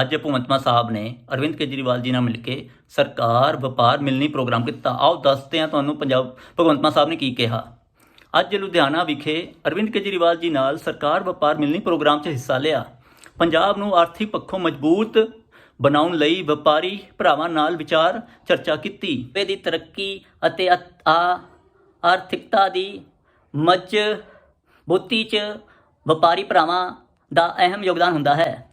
ਅੱਜ ਭਗਵੰਤ ਮਾਨ ਸਾਹਿਬ ਨੇ ਅਰਵਿੰਦ ਕੇਜਰੀਵਾਲ ਜੀ ਨਾਲ ਮਿਲ ਕੇ ਸਰਕਾਰ ਵਪਾਰ ਮਿਲਣੀ ਪ੍ਰੋਗਰਾਮ ਕੀਤਾ। ਆਓ ਦੱਸਦੇ ਹਾਂ ਤੁਹਾਨੂੰ ਪੰਜਾਬ, ਭਗਵੰਤ ਮਾਨ ਸਾਹਿਬ ਨੇ ਕੀ ਕਿਹਾ। ਅੱਜ ਲੁਧਿਆਣਾ ਵਿਖੇ ਅਰਵਿੰਦ ਕੇਜਰੀਵਾਲ ਜੀ ਨਾਲ ਸਰਕਾਰ ਵਪਾਰ ਮਿਲਣੀ ਪ੍ਰੋਗਰਾਮ 'ਚ ਹਿੱਸਾ ਲਿਆ। ਪੰਜਾਬ ਨੂੰ ਆਰਥਿਕ ਪੱਖੋਂ ਮਜ਼ਬੂਤ ਬਣਾਉਣ ਲਈ ਵਪਾਰੀ ਭਰਾਵਾਂ ਨਾਲ ਵਿਚਾਰ ਚਰਚਾ ਕੀਤੀ। ਸੂਬੇ ਦੀ ਤਰੱਕੀ ਅਤੇ ਆਰਥਿਕਤਾ ਦੀ ਮਜ਼ਬੂਤੀ 'ਚ ਵਪਾਰੀ ਭਰਾਵਾਂ ਦਾ ਅਹਿਮ ਯੋਗਦਾਨ ਹੁੰਦਾ ਹੈ।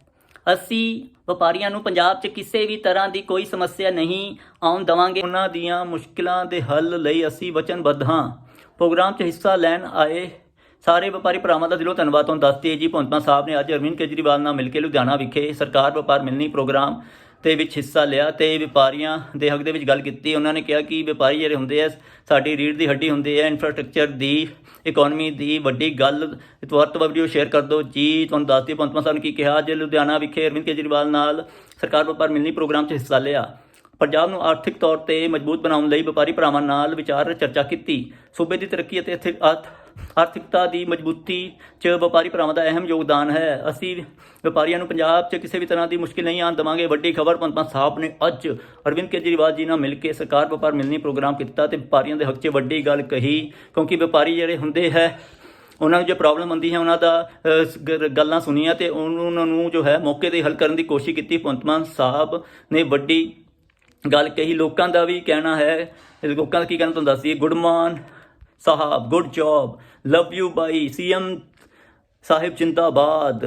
ਅਸੀਂ ਵਪਾਰੀਆਂ ਨੂੰ ਪੰਜਾਬ 'ਚ ਕਿਸੇ ਵੀ ਤਰ੍ਹਾਂ ਦੀ ਕੋਈ ਸਮੱਸਿਆ ਨਹੀਂ ਆਉਣ ਦਵਾਂਗੇ। ਉਹਨਾਂ ਦੀਆਂ ਮੁਸ਼ਕਲਾਂ ਦੇ ਹੱਲ ਲਈ ਅਸੀਂ ਵਚਨਬੱਧ ਹਾਂ। ਪ੍ਰੋਗਰਾਮ 'ਚ ਹਿੱਸਾ ਲੈਣ ਆਏ ਸਾਰੇ ਵਪਾਰੀ ਭਰਾਵਾਂ ਦਾ ਦਿਲੋਂ ਧੰਨਵਾਦ। ਤੁਹਾਨੂੰ ਦੱਸਦੇ ਜੀ, ਭਗਵੰਤ ਮਾਨ ਸਾਹਿਬ ਨੇ ਅੱਜ ਅਰਵਿੰਦ ਕੇਜਰੀਵਾਲ ਨਾਲ ਮਿਲ ਕੇ ਲੁਧਿਆਣਾ ਵਿਖੇ ਸਰਕਾਰ ਵਪਾਰ ਮਿਲਣੀ ਪ੍ਰੋਗਰਾਮ ਤੇ ਵਿੱਚ ਹਿੱਸਾ ਲਿਆ ਤੇ ਵਪਾਰੀਆਂ ਦੇ ਹੱਕ ਦੇ ਵਿੱਚ ਗੱਲ ਕੀਤੀ। ਉਹਨਾਂ ਨੇ ਕਿਹਾ ਕਿ ਵਪਾਰੀ ਜਿਹੜੇ ਹੁੰਦੇ ਆ, ਸਾਡੀ ਰੀੜ ਦੀ ਹੱਡੀ ਹੁੰਦੇ ਆ ਇਨਫਰਾਸਟ੍ਰਕਚਰ ਦੀ ਇਕਨੋਮੀ ਦੀ ਵੱਡੀ ਗੱਲ। ਵੱਧ ਤੋਂ ਵੀਡੀਓ ਸ਼ੇਅਰ ਕਰ ਦਿਓ। ਜੀ, ਤੁਹਾਨੂੰ ਦੱਸ ਦਿਓ ਮਾਨ ਸਾਹਿਬ ਨੇ ਕੀ ਕਿਹਾ? ਅੱਜ ਲੁਧਿਆਣਾ ਵਿਖੇ ਅਰਵਿੰਦ ਕੇਜਰੀਵਾਲ ਨਾਲ ਸਰਕਾਰ ਵਪਾਰ ਮਿਲਣੀ ਪ੍ਰੋਗਰਾਮ 'ਚ ਹਿੱਸਾ ਲਿਆ। ਪੰਜਾਬ ਨੂੰ ਆਰਥਿਕ ਤੌਰ ਤੇ ਮਜ਼ਬੂਤ ਬਣਾਉਣ ਲਈ ਵਪਾਰੀ ਭਰਾਵਾਂ ਨਾਲ ਵਿਚਾਰ ਚਰਚਾ ਕੀਤੀ। ਸੂਬੇ ਦੀ ਤਰੱਕੀ ਅਤੇ ਆਰਥਿਕ- ਆਰਥ- ਆਰਥਿਕਤਾ ਦੀ ਮਜ਼ਬੂਤੀ 'ਚ ਵਪਾਰੀ ਭਰਾਵਾਂ ਦਾ ਅਹਿਮ ਯੋਗਦਾਨ ਹੈ। ਅਸੀਂ ਵਪਾਰੀਆਂ ਨੂੰ ਪੰਜਾਬ 'ਚ ਕਿਸੇ ਵੀ ਤਰ੍ਹਾਂ ਦੀ ਮੁਸ਼ਕਿਲ ਨਹੀਂ ਆਉਣ ਦੇਵਾਂਗੇ। ਵੱਡੀ ਖਬਰ ਪੰਤਮਾ ਸਾਹਿਬ ਨੇ ਅੱਜ ਅਰਵਿੰਦ ਕੇਜਰੀਵਾਲ ਜੀ ਨਾਲ ਮਿਲ ਕੇ ਸਰਕਾਰ ਵਪਾਰ ਮਿਲਣੀ ਪ੍ਰੋਗਰਾਮ ਕੀਤਾ ਤੇ ਵਪਾਰੀਆਂ ਦੇ ਹੱਕ 'ਚ ਵੱਡੀ ਗੱਲ ਕਹੀ। ਕਿਉਂਕਿ ਵਪਾਰੀ ਜਿਹੜੇ ਹੁੰਦੇ ਹੈ, ਉਹਨਾਂ ਨੂੰ ਜੋ ਪ੍ਰੋਬਲਮ ਆਉਂਦੀ ਹੈ, ਉਹਨਾਂ ਦਾ ਗੱਲਾਂ ਸੁਣੀਆਂ ਤੇ ਉਹਨਾਂ ਨੂੰ ਜੋ ਹੈ ਮੌਕੇ ਤੇ ਹੱਲ ਕਰਨ ਦੀ ਕੋਸ਼ਿਸ਼ ਕੀਤੀ। ਭਗਵੰਤ ਮਾਨ ਸਾਹਿਬ ਨੇ ਵੱਡੀ ਗੱਲ ਕਹੀ। ਲੋਕਾਂ ਦਾ ਵੀ ਕਹਿਣਾ ਹੈ, ਲੋਕਾਂ ਦਾ ਕੀ ਕਹਿਣਾ ਤੁਹਾਨੂੰ ਦੱਸਦੀ ਗੁੱਡ ਮਾਨ ਸਾਹਿਬ ਗੁੱਡ ਜੌਬ ਲਵ ਯੂ ਬਾਈ ਸੀਐਮ ਸਾਹਿਬ ਜਿੰਦਾਬਾਦ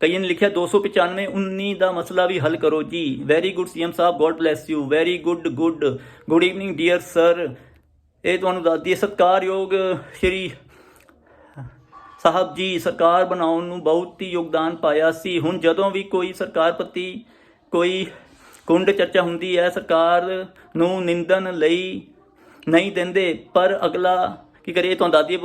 ਕਈਆਂ ਨੇ ਲਿਖਿਆ 295 19 ਦਾ ਮਸਲਾ ਵੀ ਹੱਲ ਕਰੋ ਜੀ very good CM Sahib God bless you very good good good evening dear sir ਇਹ ਤੁਹਾਨੂੰ ਦੱਸਦੀ ਹੈ ਸਤਿਕਾਰਯੋਗ ਸ਼੍ਰੀ ਸਾਹਿਬ ਜੀ, ਸਰਕਾਰ ਬਣਾਉਣ ਨੂੰ ਬਹੁਤ ਹੀ ਯੋਗਦਾਨ ਪਾਇਆ ਸੀ। ਹੁਣ ਜਦੋਂ ਵੀ ਕੋਈ ਸਰਕਾਰ ਪ੍ਰਤੀ ਕੋਈ ਕੁੰਡ ਚਰਚਾ ਹੁੰਦੀ ਹੈ, ਸਰਕਾਰ ਨੂੰ ਨਿੰਦਨ ਲਈ ਨਹੀਂ ਦਿੰਦੇ। ਪਰ ਅਗਲਾ ਕੀ ਕਰੀਏ ਤੁਹਾਨੂੰ ਦਾਦੀ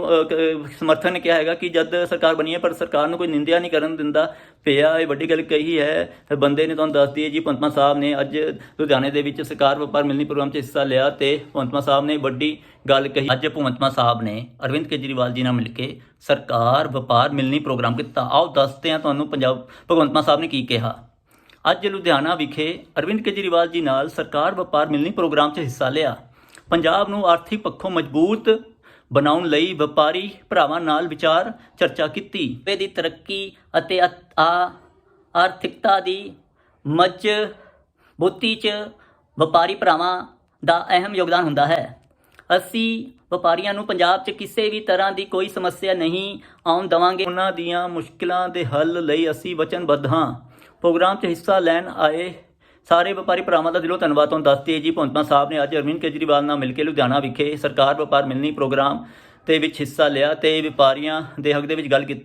ਸਮਰਥਨ ਨੇ ਕਿਹਾ ਹੈਗਾ ਕਿ ਜਦ ਸਰਕਾਰ ਬਣੀ ਹੈ, ਪਰ ਸਰਕਾਰ ਨੂੰ ਕੋਈ ਨਿੰਦਿਆ ਨਹੀਂ ਕਰਨ ਦਿੰਦਾ। ਪਿਆ, ਇਹ ਵੱਡੀ ਗੱਲ ਕਹੀ ਹੈ। ਬੰਦੇ ਨੇ ਤੁਹਾਨੂੰ ਦੱਸਦੀ ਹੈ ਜੀ ਪੰਤਮਾ ਸਾਹਿਬ ਨੇ ਅੱਜ ਲੁਧਿਆਣੇ ਦੇ ਵਿੱਚ ਸਰਕਾਰ ਵਪਾਰ ਮਿਲਣੀ ਪ੍ਰੋਗਰਾਮ 'ਚ ਹਿੱਸਾ ਲਿਆ ਤੇ ਪੰਤਮਾ ਸਾਹਿਬ ਨੇ ਵੱਡੀ ਗੱਲ ਕਹੀ। ਅੱਜ ਭਗਵੰਤ ਸਾਹਿਬ ਨੇ ਅਰਵਿੰਦ ਕੇਜਰੀਵਾਲ ਜੀ ਨਾਲ ਮਿਲ ਕੇ ਸਰਕਾਰ ਵਪਾਰ ਮਿਲਣੀ ਪ੍ਰੋਗਰਾਮ ਕੀਤਾ। ਆਓ ਦੱਸਦੇ ਹਾਂ ਤੁਹਾਨੂੰ ਪੰਜਾਬ, ਭਗਵੰਤ ਮਾਨ ਸਾਹਿਬ ਨੇ ਕੀ ਕਿਹਾ। ਅੱਜ ਲੁਧਿਆਣਾ ਵਿਖੇ ਅਰਵਿੰਦ ਕੇਜਰੀਵਾਲ ਜੀ ਨਾਲ ਸਰਕਾਰ ਵਪਾਰ ਮਿਲਣੀ ਪ੍ਰੋਗਰਾਮ 'ਚ ਹਿੱਸਾ ਲਿਆ। ਪੰਜਾਬ ਨੂੰ ਆਰਥਿਕ ਪੱਖੋਂ ਮਜ਼ਬੂਤ ਬਣਾਉਣ ਲਈ ਵਪਾਰੀ ਭਰਾਵਾਂ ਨਾਲ ਵਿਚਾਰ ਚਰਚਾ ਕੀਤੀ। ਸੂਬੇ ਦੀ ਤਰੱਕੀ ਅਤੇ ਅ- ਆ, ਆਰਥਿਕਤਾ ਦੀ ਮਜ਼ਬੂਤੀ 'ਚ ਵਪਾਰੀ ਭਰਾਵਾਂ ਦਾ ਅਹਿਮ ਯੋਗਦਾਨ ਹੁੰਦਾ ਹੈ। ਅਸੀਂ ਵਪਾਰੀਆਂ ਨੂੰ ਪੰਜਾਬ 'ਚ ਕਿਸੇ ਵੀ ਤਰ੍ਹਾਂ ਦੀ ਕੋਈ ਸਮੱਸਿਆ ਨਹੀਂ ਆਉਣ ਦਵਾਂਗੇ। ਉਹਨਾਂ ਦੀਆਂ ਮੁਸ਼ਕਲਾਂ ਦੇ ਹੱਲ ਲਈ ਅਸੀਂ ਵਚਨਬੱਧ ਹਾਂ। ਪ੍ਰੋਗਰਾਮ 'ਚ ਹਿੱਸਾ ਲੈਣ ਆਏ ਸਾਰੇ ਵਪਾਰੀ ਭਰਾਵਾਂ ਦਾ ਦਿਲੋਂ ਧੰਨਵਾਦ ਤੁਹਾਨੂੰ ਦੱਸਦੇ ਜੀ। ਭਗਵੰਤ ਸਾਹਿਬ ਨੇ ਅੱਜ ਅਰਵਿੰਦ ਕੇਜਰੀਵਾਲ ਨਾਲ ਮਿਲ ਕੇ ਲੁਧਿਆਣਾ ਵਿਖੇ ਸਰਕਾਰ ਵਪਾਰ ਮਿਲਣੀ ਪ੍ਰੋਗਰਾਮ ਤੇ ਵਿੱਚ ਹਿੱਸਾ ਲਿਆ ਤੇ ਵਪਾਰੀਆਂ ਦੇ ਹੱਕ ਦੇ ਵਿੱਚ ਗੱਲ ਕੀਤੀ।